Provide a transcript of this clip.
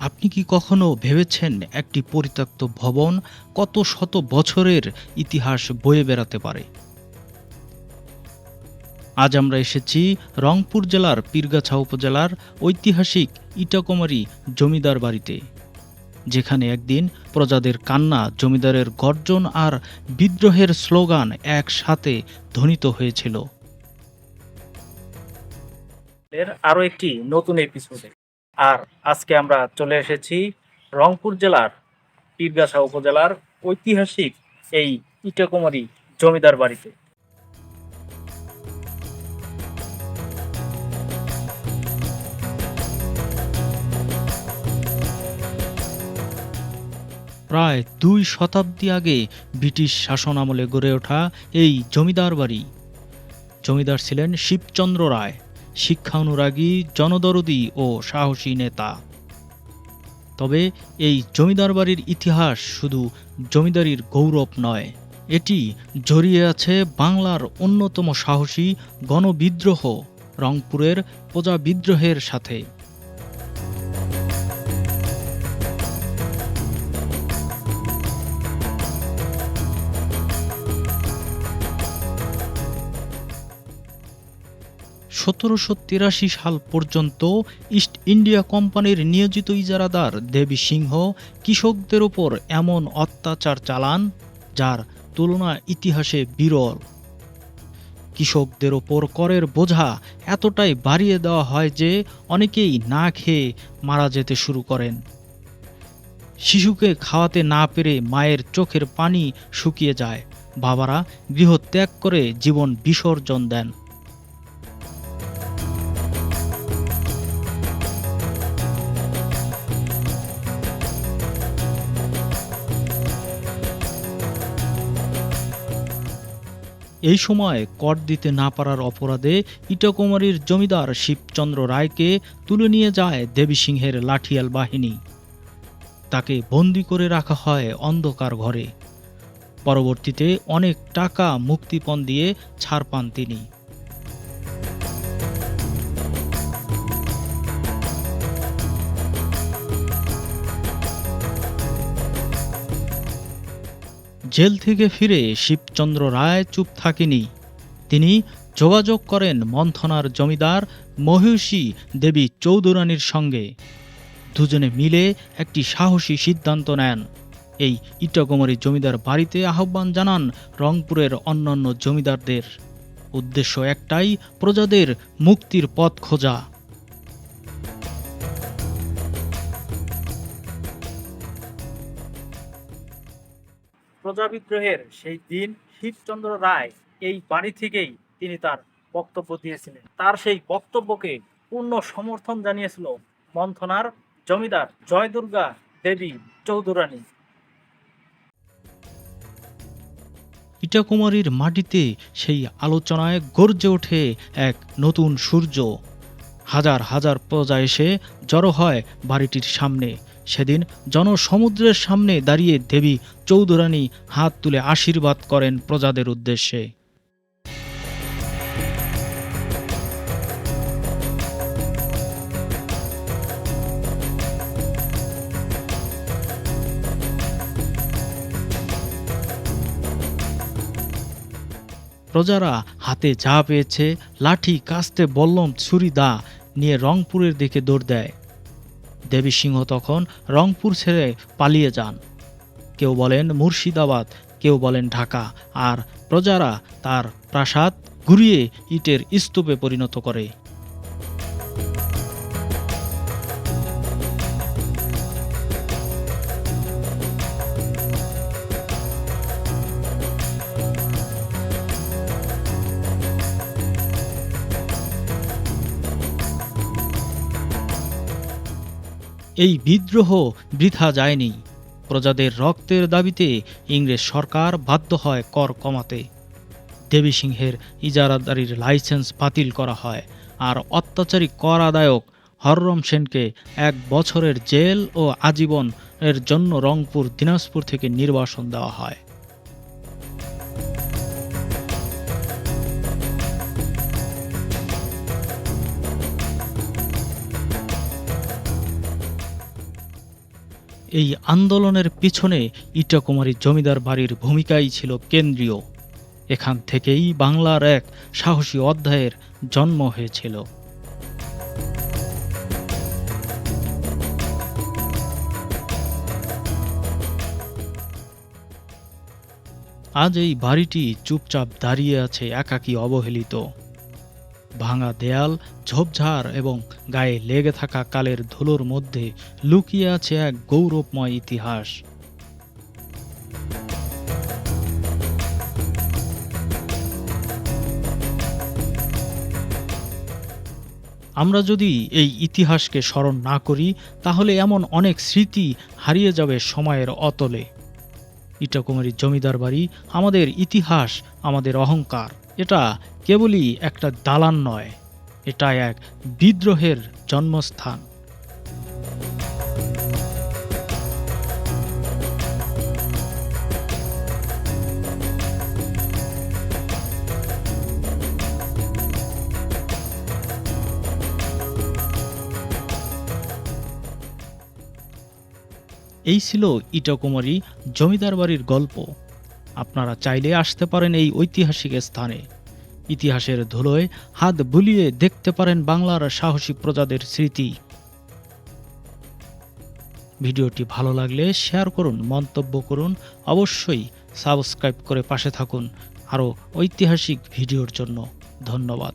আপনি কি কখনো ভেবেছেন একটি পরিত্যক্ত ভবন কত শত বছরের ইতিহাস বয়ে বেড়াতে পারে? আজ আমরা এসেছি রংপুর জেলার পীরগাছা উপজেলার ঐতিহাসিক ইটাকুমারী জমিদার বাড়িতে, যেখানে একদিন প্রজাদের কান্না, জমিদারের গর্জন আর বিদ্রোহের স্লোগান একসাথে ধ্বনিত হয়েছিল। এর আরও একটি নতুন এপিসোডে আর আজকে আমরা চলে এসেছি রংপুর জেলার পীরগাছা উপজেলার ঐতিহাসিক এই ইটাকুমারী জমিদার বাড়িতে। প্রায় দুই শতাব্দী আগে ব্রিটিশ শাসন আমলে গড়ে ওঠা এই জমিদার বাড়ি। জমিদার ছিলেন শিবচন্দ্র রায়। শিক্ষা অনুরাগী জনদরদি ও সাহসী নেতা। তবে এই জমিদার বাড়ির ইতিহাস শুধু জমিদারির গৌরব নয়, এটি জড়িয়ে আছে বাংলার অন্যতম সাহসী গণবিদ্রোহ রংপুরের প্রজা বিদ্রোহের সাথে। সতেরোশো তিরাশি সাল পর্যন্ত ইস্ট ইন্ডিয়া কোম্পানির নিয়োজিত ইজারাদার দেবী সিংহ কৃষকদের ওপর এমন অত্যাচার চালান, যার তুলনা ইতিহাসে বিরল। কৃষকদের ওপর করের বোঝা এতটাই বাড়িয়ে দেওয়া হয় যে অনেকেই না খেয়ে মারা যেতে শুরু করেন। শিশুকে খাওয়াতে না পেরে মায়ের চোখের পানি শুকিয়ে যায়। বাবারা গৃহ ত্যাগ করে জীবন বিসর্জন দেন। এই সময় কর দিতে না পারার অপরাধে ইটাকুমারীর জমিদার শিবচন্দ্র রায়কে তুলে নিয়ে যায় দেবী সিংহের লাঠিয়াল বাহিনী। তাকে বন্দি করে রাখা হয় অন্ধকার ঘরে। পরবর্তীতে অনেক টাকা মুক্তিপণ দিয়ে ছাড় পান তিনি। জেল থেকে ফিরে শিবচন্দ্র রায় চুপ থাকেনি। তিনি যোগাযোগ করেন মন্থনার জমিদার মহিষী দেবী চৌধুরানীর সঙ্গে। দুজনে মিলে একটি সাহসী সিদ্ধান্ত নেন। এই ইটাকুমারী জমিদার বাড়িতে আহ্বান জানান রংপুরের অন্যান্য জমিদারদের। উদ্দেশ্য একটাই, প্রজাদের মুক্তির পথ খোঁজা। প্রজা বিদ্রোহের সেই দিন শিবচন্দ্র রায় এই বাড়ি থেকেই তিনি তার বক্তব্য দিয়েছিলেন। তার সেই বক্তব্যকে পূর্ণ সমর্থন জানিয়েছিল মন্থনার জমিদার জয় দুর্গা দেবী চৌধুরানী। ইটাকুমারীর মাটিতে সেই আলোচনায় গর্জে ওঠে এক নতুন সূর্য। হাজার হাজার প্রজা এসে জড়ো হয় বাড়িটির সামনে। সেদিন জনসমুদ্রের সামনে দাঁড়িয়ে দেবী চৌধুরানী হাত তুলে আশীর্বাদ করেন প্রজাদের উদ্দেশ্যে। প্রজারা হাতে যা পেয়েছে, লাঠি, কাস্তে, বল্লম, ছুরি, দা নিয়ে রংপুরের দিকে দৌড় দেয়। দেবী সিংহ তখন রংপুর ছেড়ে পালিয়ে যান। কেউ বলেন মুর্শিদাবাদ, কেউ বলেন ঢাকা, আর প্রজারা তার প্রাসাদ ঘুরিয়ে ইটের স্তূপে পরিণত করে। এই বিদ্রোহ বৃথা যায়নি। প্রজাদের রক্তের দাবিতে ইংরেজ সরকার বাধ্য হয় কর কমাতে। দেবী সিংহের ইজারাদারির লাইসেন্স বাতিল করা হয় আর অত্যাচারী কর আদায়ক হররম সেনকে এক বছরের জেল ও আজীবনের জন্য রংপুর, দিনাজপুর থেকে নির্বাসন দেওয়া হয়। এই আন্দোলনের পিছনে ইটাকুমারী জমিদার বাড়ির ভূমিকাই ছিল কেন্দ্রীয়। এখান থেকেই বাংলার এক সাহসী অধ্যায়ের জন্ম হয়েছিল। আজ এই বাড়িটি চুপচাপ দাঁড়িয়ে আছে একাকী অবহেলিত। ভাঙা দেয়াল, ঝোপঝাড় এবং গায়ে লেগে থাকা কালের ধুলোর মধ্যে লুকিয়ে আছে এক গৌরবময় ইতিহাস। আমরা যদি এই ইতিহাসকে স্মরণ না করি, তাহলে এমন অনেক স্মৃতি হারিয়ে যাবে সময়ের অতলে। ইটাকুমারী জমিদার বাড়ি, আমাদের ইতিহাস, আমাদের অহংকার। এটা কেবলই একটা দালান নয় এটা এক বিদ্রোহের জন্মস্থান। এই ছিল ইটাকুমারী জমিদার বাড়ির গল্প। আপনারা চাইলে আসতে পারেন এই ঐতিহাসিক স্থানে। ইতিহাসের ধুলোয় হাত বুলিয়ে দেখতে পারেন বাংলার সাহসী প্রজাদের স্মৃতি। ভিডিওটি ভালো লাগলে শেয়ার করুন, মন্তব্য করুন, অবশ্যই সাবস্ক্রাইব করে পাশে থাকুন। আরও ঐতিহাসিক ভিডিওর জন্য ধন্যবাদ।